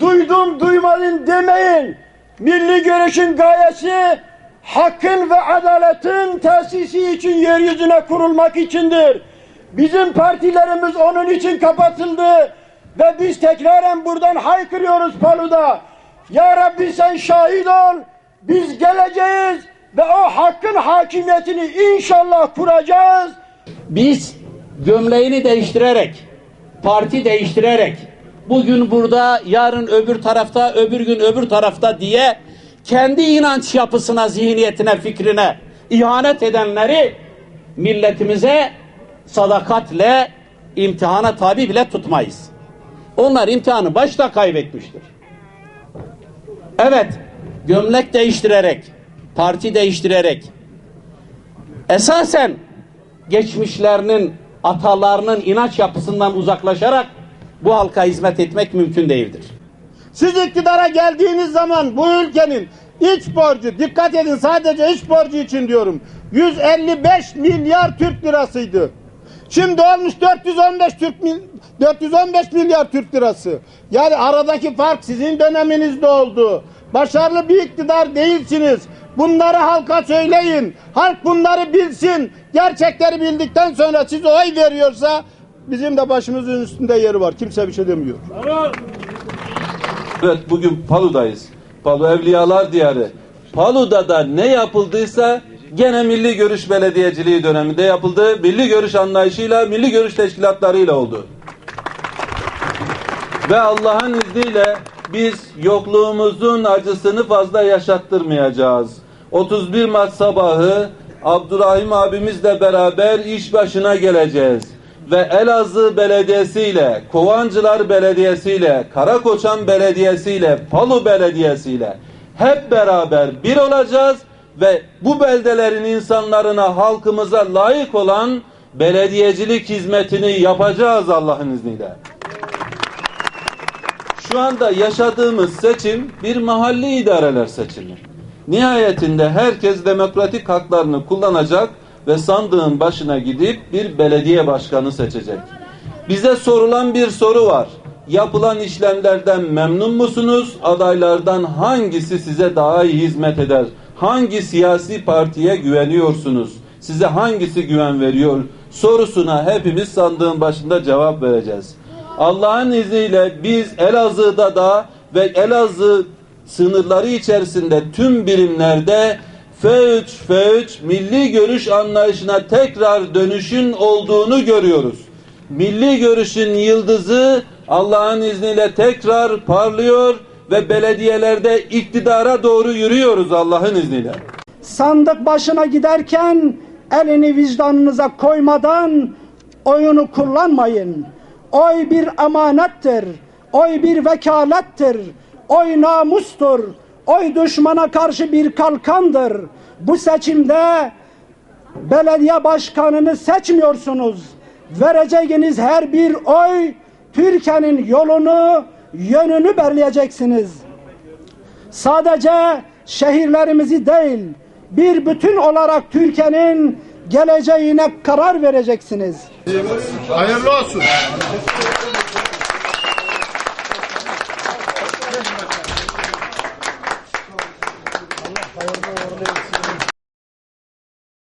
Duydum duymadın demeyin. Milli görüşün gayesi hakkın ve adaletin tesisi için yeryüzüne kurulmak içindir. Bizim partilerimiz onun için kapatıldı ve biz tekraren buradan haykırıyoruz Palu'da. Ya Rabbi sen şahit ol, biz geleceğiz ve o hakkın hakimiyetini inşallah kuracağız. Biz gömleğini değiştirerek, parti değiştirerek, bugün burada, yarın öbür tarafta, öbür gün öbür tarafta diye kendi inanç yapısına, zihniyetine, fikrine ihanet edenleri milletimize sadakatle imtihana tabi bile tutmayız. Onlar imtihanı başta kaybetmiştir. Evet, gömlek değiştirerek, parti değiştirerek, esasen geçmişlerinin, atalarının inanç yapısından uzaklaşarak bu halka hizmet etmek mümkün değildir. Siz iktidara geldiğiniz zaman bu ülkenin iç borcu, dikkat edin sadece iç borcu için diyorum, 155 milyar Türk lirasıydı. Şimdi olmuş 415 Türk mil- 415 milyar Türk lirası. Yani aradaki fark sizin döneminizde oldu. Başarılı bir iktidar değilsiniz. Bunları halka söyleyin. Halk bunları bilsin. Gerçekleri bildikten sonra siz oy veriyorsa bizim de başımızın üstünde yeri var. Kimse bir şey demiyor. Evet bugün Palu'dayız. Palu Evliyalar Diyarı. Palu'da da ne yapıldıysa gene Milli Görüş Belediyeciliği döneminde yapıldı. Milli Görüş anlayışıyla, Milli Görüş teşkilatlarıyla oldu. Ve Allah'ın izniyle biz yokluğumuzun acısını fazla yaşattırmayacağız. 31 Mart sabahı Abdurrahim abimizle beraber iş başına geleceğiz. Ve Elazığ Belediyesi ile, Kovancılar Belediyesi ile, Karakoçan Belediyesi ile, Palu Belediyesi ile hep beraber bir olacağız ve bu beldelerin insanlarına, halkımıza layık olan belediyecilik hizmetini yapacağız Allah'ın izniyle. Şu anda yaşadığımız seçim bir mahalli idareler seçimi. Nihayetinde herkes demokratik haklarını kullanacak ve sandığın başına gidip bir belediye başkanı seçecek. Bize sorulan bir soru var. Yapılan işlemlerden memnun musunuz? Adaylardan hangisi size daha iyi hizmet eder? Hangi siyasi partiye güveniyorsunuz? Size hangisi güven veriyor? Sorusuna hepimiz sandığın başında cevap vereceğiz. Allah'ın izniyle biz Elazığ'da da ve Elazığ sınırları içerisinde tüm birimlerde F3 F3 milli görüş anlayışına tekrar dönüşün olduğunu görüyoruz. Milli görüşün yıldızı Allah'ın izniyle tekrar parlıyor ve belediyelerde iktidara doğru yürüyoruz Allah'ın izniyle. sandık başına giderken elini vicdanınıza koymadan oyunu kullanmayın. Oy bir emanettir. Oy bir vekalettir. Oy namustur. Oy düşmana karşı bir kalkandır. Bu seçimde belediye başkanını seçmiyorsunuz. Vereceğiniz her bir oy Türkiye'nin yolunu, yönünü belirleyeceksiniz sadece şehirlerimizi değil, bir bütün olarak Türkiye'nin geleceğine karar vereceksiniz. Hayırlı olsun.